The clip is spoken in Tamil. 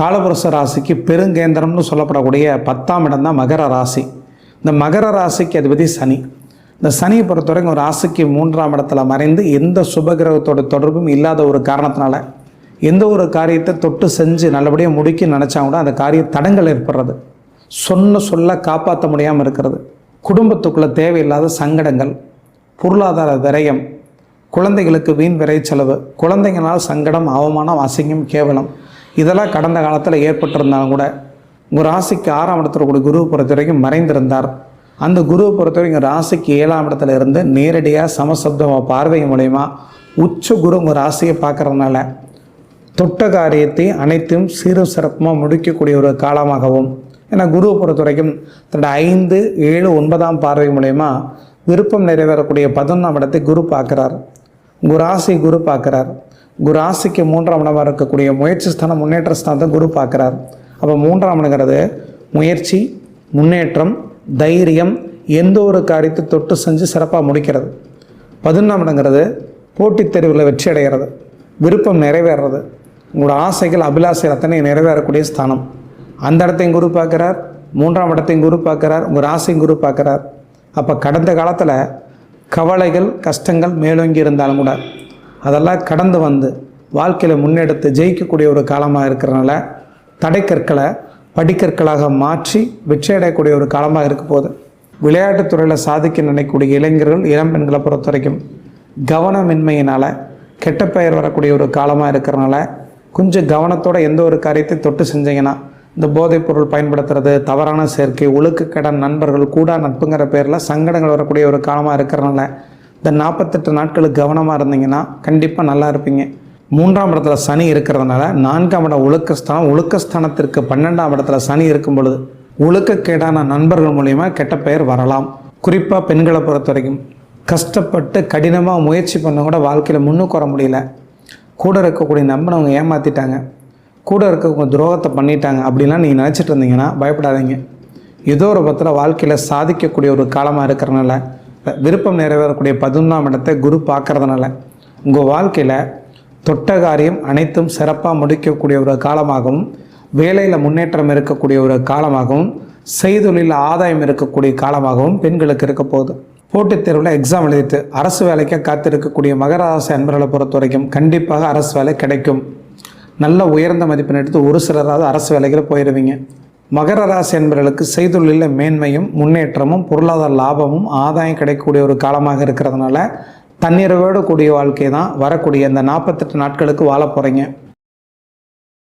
காலபுரச ராசிக்கு பெருங்கேந்திரம்னு சொல்லப்படக்கூடிய பத்தாம் இடம் தான் மகர ராசி. இந்த மகர ராசிக்கு அதிபதி சனி. இந்த சனியை பொறுத்தவரைக்கும் ஒரு ராசிக்கு மூன்றாம் இடத்துல மறைந்து எந்த சுபகிரகத்தோட தொடர்பும் இல்லாத ஒரு காரணத்தினால எந்த ஒரு காரியத்தை தொட்டு செஞ்சு நல்லபடியாக முடிக்க நினச்சா கூட அந்த காரிய தடங்கள் ஏற்படுறது. சொன்ன சொல்ல காப்பாற்ற முடியாமல் இருக்கிறது. குடும்பத்துக்குள்ளே தேவையில்லாத சங்கடங்கள் பொருளாதார விரயம் குழந்தைகளுக்கு வீண் விரை செலவு குழந்தைங்களால் சங்கடம் அவமானம் அசிங்கம் கேவலம் இதெல்லாம் கடந்த காலத்தில் ஏற்பட்டிருந்தாலும் கூட உங்கள் ராசிக்கு ஆறாம் இடத்துல கூட குரு பொறுத்த வரைக்கும் மறைந்திருந்தார். அந்த குருவை பொறுத்த வரைக்கும் ராசிக்கு ஏழாம் இடத்துல இருந்து நேரடியாக சமசப்தமாக பார்வை மூலயமா உச்ச குரு உங்கள் ராசியை பார்க்கறதுனால தொட்ட காரியத்தை அனைத்தும் சீரும் சிறப்புமாக முடிக்கக்கூடிய ஒரு காலமாகவும் ஏன்னா குருவை பொறுத்த வரைக்கும் தன்னோட ஐந்து ஏழு ஒன்பதாம் பார்வை மூலயமா விருப்பம் நிறைவேறக்கூடிய பதினொன்றாம் இடத்தை குரு பார்க்குறார். குராசி குரு பார்க்குறார். குராசிக்கு மூன்றாம் இடமாக இருக்கக்கூடிய முயற்சி ஸ்தானம் முன்னேற்ற ஸ்தானத்தை குரு பார்க்குறார். அப்போ மூன்றாம் இடங்கிறது முயற்சி முன்னேற்றம் தைரியம் எந்த ஒரு காரியத்தை தொட்டு செஞ்சு சிறப்பாக முடிக்கிறது. பதினொன்றாம் இடங்கிறது போட்டித் தேர்வில் வெற்றி அடைகிறது. விருப்பம் நிறைவேறது உங்களோட ஆசைகள் அபிலாசைகள் அத்தனை நிறைவேறக்கூடிய ஸ்தானம். அந்த இடத்தையும் குரு பார்க்குறார். மூன்றாம் இடத்தையும் குரு பார்க்குறார். உங்கள் ராசியும் குரு பார்க்குறார். அப்போ கடந்த காலத்தில் கவலைகள் கஷ்டங்கள் மேலோங்கி இருந்தாலும் கூட அதெல்லாம் கடந்து வந்து வாழ்க்கையில் முன்னெடுத்து ஜெயிக்கக்கூடிய ஒரு காலமாக இருக்கிறனால தடைக்கற்களை படிக்கற்களாக மாற்றி வெற்றி அடையக்கூடிய ஒரு காலமாக இருக்க போகுது. விளையாட்டுத் துறையில் சாதிக்க நினைக்கக்கூடிய இளைஞர்கள் இளம் பெண்களை பொறுத்த வரைக்கும் கவனமின்மையினால் கெட்ட பெயர் வரக்கூடிய ஒரு காலமாக இருக்கிறனால கொஞ்சம் கவனத்தோட எந்த ஒரு காரியத்தை தொட்டு செஞ்சீங்கன்னா இந்த போதைப் பொருள் பயன்படுத்துறது தவறான சேர்க்கை ஒழுக்கக்கடன் நண்பர்கள் கூடா நட்புங்கிற பேரில் சங்கடங்கள் வரக்கூடிய ஒரு காலமாக இருக்கிறனால இந்த நாற்பத்தெட்டு நாட்களுக்கு கவனமாக இருந்தீங்கன்னா கண்டிப்பாக நல்லா இருப்பீங்க. மூன்றாம் இடத்துல சனி இருக்கிறதுனால நான்காம் இடம் ஒழுக்கஸ்தானம் ஒழுக்கஸ்தானத்திற்கு பன்னெண்டாம் இடத்துல சனி இருக்கும் பொழுது ஒழுக்கக்கேடான நண்பர்கள் மூலயமா கெட்ட பெயர் வரலாம். குறிப்பாக பெண்களை பொறுத்த வரைக்கும் கஷ்டப்பட்டு கடினமாக முயற்சி பண்ண கூட வாழ்க்கையில் முன்னுக்கு வர முடியல. கூட இருக்கக்கூடிய நம்பினவங்க ஏமாற்றிட்டாங்க கூட இருக்கவங்க துரோகத்தை பண்ணிட்டாங்க அப்படின்லாம் நீங்கள் நினச்சிட்டு இருந்தீங்கன்னா பயப்படாதீங்க. ஏதோ ஒரு பத்தில் வாழ்க்கையில் சாதிக்கக்கூடிய ஒரு காலமாக இருக்கிறனால விருப்பம் நிறைவேறக்கூடிய பதினொன்றாம் இடத்தை குரு பார்க்கறதுனால உங்கள் வாழ்க்கையில் தொட்ட காரியம் அனைத்தும் சிறப்பாக முடிக்கக்கூடிய ஒரு காலமாகவும் வேலையில் முன்னேற்றம் இருக்கக்கூடிய ஒரு காலமாகவும் செய்தொழில் ஆதாயம் இருக்கக்கூடிய காலமாகவும் பெண்களுக்கு இருக்க போகுது. போட்டித் தேர்வில் எக்ஸாம் எழுதிட்டு அரசு வேலைக்கு காத்திருக்கக்கூடிய மகராசி அன்பர்களை பொறுத்த வரைக்கும் கண்டிப்பாக அரசு வேலை கிடைக்கும். நல்ல உயர்ந்த மதிப்பெண் எடுத்து ஒரு சிலராவது அரசு வேலைகளை போயிடுவீங்க. மகர ராசி என்பவர்களுக்கு செய்தொழிலில் மேன்மையும் முன்னேற்றமும் பொருளாதார லாபமும் ஆதாயம் கிடைக்கக்கூடிய ஒரு காலமாக இருக்கிறதுனால தன்னிறைவோடு கூடிய வாழ்க்கை தான் வரக்கூடிய இந்த நாற்பத்தெட்டு நாட்களுக்கு வாழ போகிறீங்க